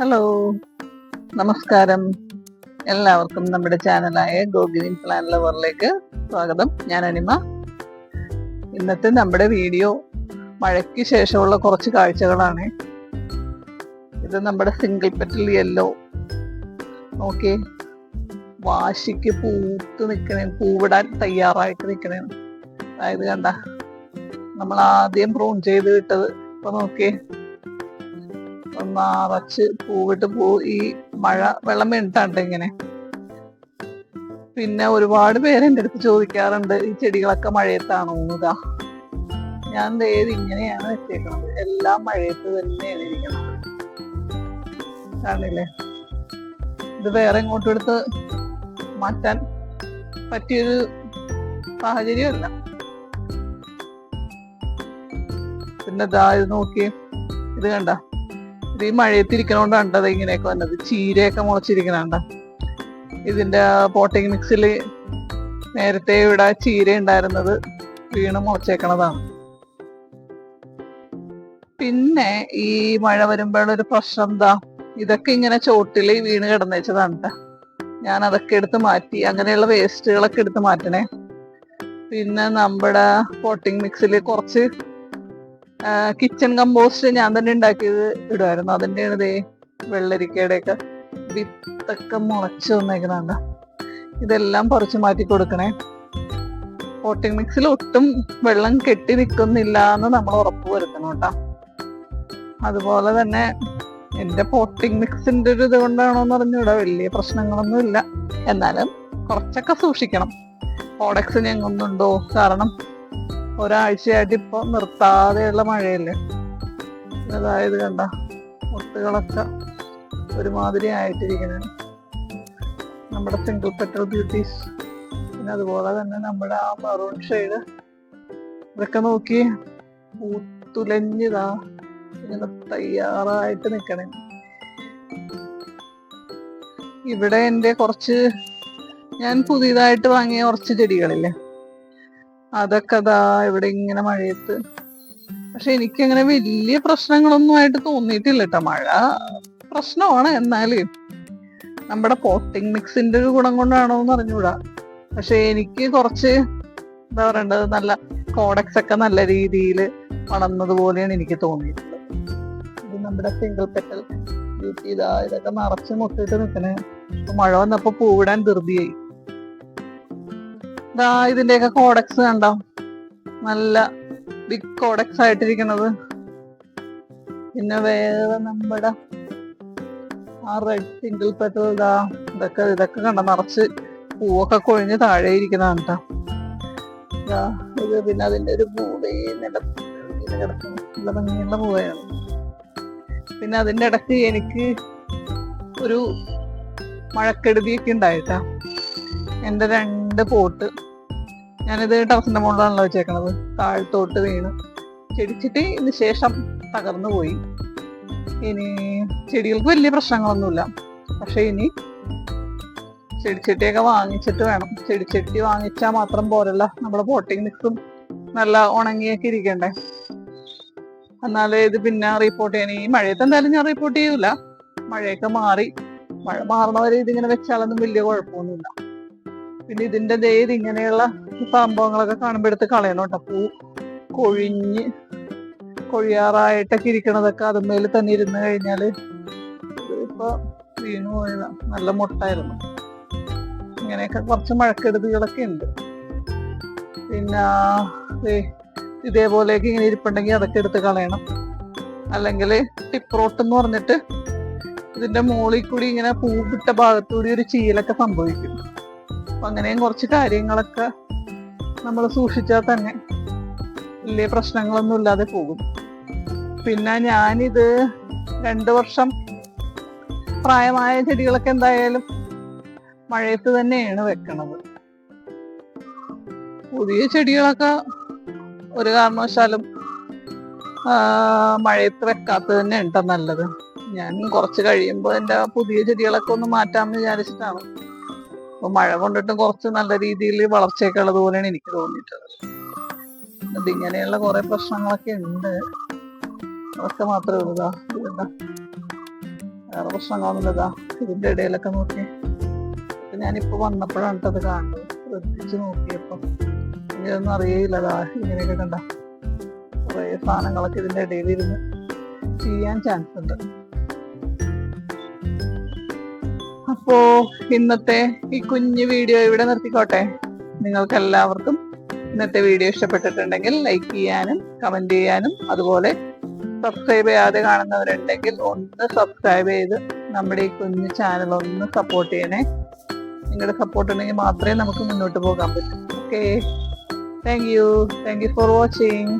Hello. നമസ്കാരം. എല്ലാവർക്കും നമ്മുടെ ചാനലായ ഗോ ഗ്രീൻ പ്ലാൻ ലവറിലേക്ക് സ്വാഗതം. ഞാൻ അനിമ. ഇന്നത്തെ നമ്മുടെ വീഡിയോ മഴയ്ക്ക് ശേഷമുള്ള കുറച്ച് കാഴ്ചകളാണ്. ഇത് നമ്മുടെ സിംഗിൾ പെറ്റിൽ യെല്ലോ ഓക്കെ. വാശിക്ക് പൂത്ത് നിൽക്കണേ പൂവിടാൻ തയ്യാറായിട്ട് നിൽക്കണേ അതായത് കണ്ട നമ്മൾ ആദ്യം പ്രൂൺ ചെയ്ത് വിട്ടത് ഇപ്പൊ നോക്കിയേ. നിറച്ച് പൂവിട്ട് പോ ഈ മഴ വെള്ളം വീണിട്ടാണ്ട് ഇങ്ങനെ. പിന്നെ ഒരുപാട് പേര് എന്റെ അടുത്ത് ചോദിക്കാറുണ്ട് ഈ ചെടികളൊക്കെ മഴയത്താണോ? ഇതാ ഞാൻ ഏത് ഇങ്ങനെയാണ് വെച്ചേക്കുന്നത് എല്ലാം മഴയത്ത് തന്നെയാണ് ഇരിക്കുന്നത് കാണില്ലേ ഇത് വേറെ ഇങ്ങോട്ടും എടുത്ത് മാറ്റാൻ പറ്റിയൊരു സാഹചര്യമല്ല. പിന്നെ ഇതാ ഇത് നോക്കി ഇത് കണ്ട? ഇത് ഈ മഴയത്തിരിക്കണോണ്ടാണ് അത് ഇങ്ങനെയൊക്കെ വന്നത്. ചീരയൊക്കെ മുളച്ചിരിക്കണണ്ട. ഇതിന്റെ പോട്ടിംഗ് മിക്സിൽ നേരത്തെ ഇവിടെ ചീര ഉണ്ടായിരുന്നത് വീണ് മുളച്ചേക്കണതാണ്. പിന്നെ ഈ മഴ വരുമ്പോഴൊരു പ്രശ്നം എന്താ? ഇതൊക്കെ ഇങ്ങനെ ചോട്ടിൽ വീണ് കിടന്നേച്ചതാണ്. ഞാൻ അതൊക്കെ എടുത്ത് മാറ്റി അങ്ങനെയുള്ള വേസ്റ്റുകളൊക്കെ എടുത്ത് മാറ്റണേ. പിന്നെ നമ്മുടെ പോട്ടിംഗ് മിക്സിൽ കുറച്ച് കിച്ചൺ കമ്പോസ്റ്റ് ഞാൻ തന്നെ ഉണ്ടാക്കിയത് ഇടുമായിരുന്നു അതിന്റെയാണ് ഇതേ വെള്ളരിക്കയുടെ ഒക്കെ വിത്തൊക്കെ മുളച്ച് വന്നേക്കുന്നുണ്ട് ഇതെല്ലാം പറിച്ച് മാറ്റി കൊടുക്കണേ. പോട്ടിംഗ് മിക്സിൽ ഒട്ടും വെള്ളം കെട്ടി നിൽക്കുന്നില്ല എന്ന് നമ്മൾ ഉറപ്പ് വരുത്തണം കേട്ടോ. അതുപോലെ തന്നെ എന്റെ പോട്ടിംഗ് മിക്സിന്റെ ഒരു ഇത് കൊണ്ടാണോ എന്ന് വലിയ പ്രശ്നങ്ങളൊന്നും ഇല്ല എന്നാലും കുറച്ചൊക്കെ സൂക്ഷിക്കണം. കോഡക്സ് ഞങ്ങുന്നുണ്ടോ കാരണം ഒരാഴ്ചയായിട്ട് ഇപ്പൊ നിർത്താതെയുള്ള മഴയല്ലേ? അതായത് കണ്ട മുട്ടുകളൊക്കെ ഒരുമാതിരി ആയിട്ടിരിക്കുന്നത് നമ്മുടെ സിംഗിൾ പെട്രോൾ ബ്യൂട്ടീസ്. പിന്നെ അതുപോലെ തന്നെ നമ്മുടെ ആ മറൂൺ ഷെയ്ഡ് ഇതൊക്കെ നോക്കി പൂത്തുലഞ്ഞിതാ. ഇങ്ങനെ തയ്യാറായിട്ട് നിൽക്കണേ ഇവിടെ എന്റെ കുറച്ച് ഞാൻ പുതിയതായിട്ട് വാങ്ങിയ കുറച്ച് ചെടികളില്ലേ? അതൊക്കെ അതാ ഇവിടെ ഇങ്ങനെ മഴയത്ത്. പക്ഷെ എനിക്കങ്ങനെ വലിയ പ്രശ്നങ്ങളൊന്നും ആയിട്ട് തോന്നിയിട്ടില്ല കേട്ടോ മഴ. പ്രശ്നമാണ് എന്നാൽ. നമ്മുടെ പോട്ടിംഗ് മിക്സിന്റെ ഒരു ഗുണം കൊണ്ടാണോ എന്ന് അറിഞ്ഞൂടാ. പക്ഷെ എനിക്ക് കുറച്ച് എന്താ പറയണ്ടത് നല്ല കോഡക്സ് ഒക്കെ നല്ല രീതിയിൽ വളർന്നത് പോലെയാണ് എനിക്ക് തോന്നിയിട്ടുള്ളത്. ഇത് നമ്മുടെ സിംഗിൾ പെറ്റൽ ബ്യൂട്ടി ഇതാ ഇതൊക്കെ നിറച്ച് മുട്ടിട്ട് നിൽക്കണേ. മഴ വന്നപ്പോ പൂവിടാൻ ധൃതിയായി. ഇതാ ഇതിന്റെയൊക്കെ കോഡക്സ് കണ്ടോ? നല്ല ബിഗ് കോഡക്സ് ആയിട്ടിരിക്കുന്നത്. പിന്നെ വേറെ നമ്മുടെ ആ റെഡ് സിംഗിൾ പെറ്റൽ ഇതാ ഇതൊക്കെ ഇതൊക്കെ കണ്ട? നിറച്ച് പൂവൊക്കെ കൊഴിഞ്ഞ് താഴെ ഇരിക്കുന്നതാണ് കേട്ടോ പിന്നെ അതിന്റെ ഒരു പൂവേ നല്ല പൂവയാണ് പിന്നെ അതിന്റെ ഇടയ്ക്ക് എനിക്ക് ഒരു മഴക്കെടുതിയൊക്കെ ഉണ്ടായിട്ടാ. എന്റെ രണ്ട് പോട്ട് ഞാനിത് ടെറസിന്റെ മുകളിലാണല്ലോ വെച്ചേക്കണത്. താഴ്ത്തോട്ട് വീണ്. ചെടിച്ചിട്ട് ഇതിന് ശേഷം തകർന്നു പോയി. ഇനി ചെടികൾക്ക് വലിയ പ്രശ്നങ്ങളൊന്നുമില്ല. പക്ഷെ ഇനി ചെടിച്ചട്ടിയൊക്കെ വാങ്ങിച്ചിട്ട് വേണം. ചെടിച്ചട്ടി വാങ്ങിച്ചാൽ മാത്രം പോരല്ല. നമ്മുടെ പോട്ടിങ് നിൽക്കും നല്ല ഉണങ്ങിയൊക്കെ ഇരിക്കണ്ടേ. എന്നാലേ ഇത് പിന്നെ റിപ്പോർട്ട് ചെയ്യാൻ ഈ മഴയത്ത് എന്തായാലും ഞാൻ റിപ്പോർട്ട് ചെയ്യൂല. മഴയൊക്കെ മാറി. മഴ മാറണവരെ ഇതിങ്ങനെ വെച്ചാലൊന്നും വലിയ കുഴപ്പമൊന്നുമില്ല. പിന്നെ ഇതിന്റെ ദേ ഇത് ഇങ്ങനെയുള്ള സംഭവങ്ങളൊക്കെ കാണുമ്പോൾ എടുത്ത് പൂ കൊഴിഞ്ഞ് കൊഴിയാറായിട്ടൊക്കെ ഇരിക്കണതൊക്കെ അതുമേൽ തന്നെ ഇരുന്ന് കഴിഞ്ഞാൽ ഇപ്പൊ വീണു പോയത. നല്ല മുട്ടായിരുന്നു. ഇങ്ങനെയൊക്കെ കുറച്ച് മഴക്കെടുതികളൊക്കെ ഉണ്ട്. പിന്നെ ഇതേപോലെയൊക്കെ ഇങ്ങനെ ഇരിപ്പുണ്ടെങ്കിൽ അതൊക്കെ എടുത്ത് കളയണം. അല്ലെങ്കിൽ ടിപ്രോട്ട് എന്ന് പറഞ്ഞിട്ട് ഇതിന്റെ മുകളിൽ കൂടി ഇങ്ങനെ പൂവിട്ട ഭാഗത്തുകൂടി ഒരു ചീലൊക്കെ സംഭവിക്കും. അങ്ങനെയും കുറച്ച് കാര്യങ്ങളൊക്കെ നമ്മൾ സൂക്ഷിച്ചാൽ തന്നെ വലിയ പ്രശ്നങ്ങളൊന്നും ഇല്ലാതെ പോകും. പിന്നെ ഞാനിത് രണ്ട് വർഷം പ്രായമായ ചെടികളൊക്കെ എന്തായാലും മഴയത്ത് തന്നെയാണ് വെക്കണത്. പുതിയ ചെടികളൊക്കെ ഒരു കാരണവശാലും മഴയത്ത് വെക്കാത്തത് തന്നെ ഉണ്ടോ നല്ലത്. ഞാൻ കുറച്ച് കഴിയുമ്പോൾ എന്റെ പുതിയ ചെടികളൊക്കെ ഒന്ന് മാറ്റാമെന്ന് വിചാരിച്ചിട്ടാണ് അപ്പൊ മഴ കൊണ്ടിട്ട് കുറച്ച് നല്ല രീതിയിൽ വളർച്ചയൊക്കെ ഉള്ളത് പോലെയാണ് എനിക്ക് തോന്നിയിട്ടുള്ളത്. ഇങ്ങനെയുള്ള കുറെ പ്രശ്നങ്ങളൊക്കെ ഉണ്ട്. അതൊക്കെ മാത്രമേ ഉള്ളൂ? വേറെ പ്രശ്നങ്ങളൊന്നുമില്ലതാ ഇതിന്റെ ഇടയിലൊക്കെ നോക്കി. അപ്പൊ ഞാനിപ്പോ വന്നപ്പോഴാണ് അത് കാണുന്നത്. ശ്രദ്ധിച്ച് നോക്കിയപ്പോ. ഇങ്ങനെയൊന്നും അറിയില്ലതാ ഇങ്ങനെയൊക്കെ കണ്ട. കുറെ സാധനങ്ങളൊക്കെ ഇതിന്റെ ഇടയിൽ ഇരുന്ന് ചെയ്യാൻ ചാൻസ് ഉണ്ട്. അപ്പോ ഇന്നത്തെ ഈ കുഞ്ഞു വീഡിയോ ഇവിടെ നിർത്തിക്കോട്ടെ. നിങ്ങൾക്ക് എല്ലാവർക്കും ഇന്നത്തെ വീഡിയോ ഇഷ്ടപ്പെട്ടിട്ടുണ്ടെങ്കിൽ ലൈക്ക് ചെയ്യാനും കമന്റ് ചെയ്യാനും അതുപോലെ സബ്സ്ക്രൈബ് ചെയ്യാതെ കാണുന്നവരുണ്ടെങ്കിൽ ഒന്ന് സബ്സ്ക്രൈബ് ചെയ്ത് നമ്മുടെ ഈ കുഞ്ഞു ചാനൽ ഒന്ന് സപ്പോർട്ട് ചെയ്യണേ. നിങ്ങളുടെ സപ്പോർട്ട് ഉണ്ടെങ്കിൽ മാത്രമേ നമുക്ക് മുന്നോട്ട് പോകാൻ പറ്റൂ. Okay thank you thank you for watching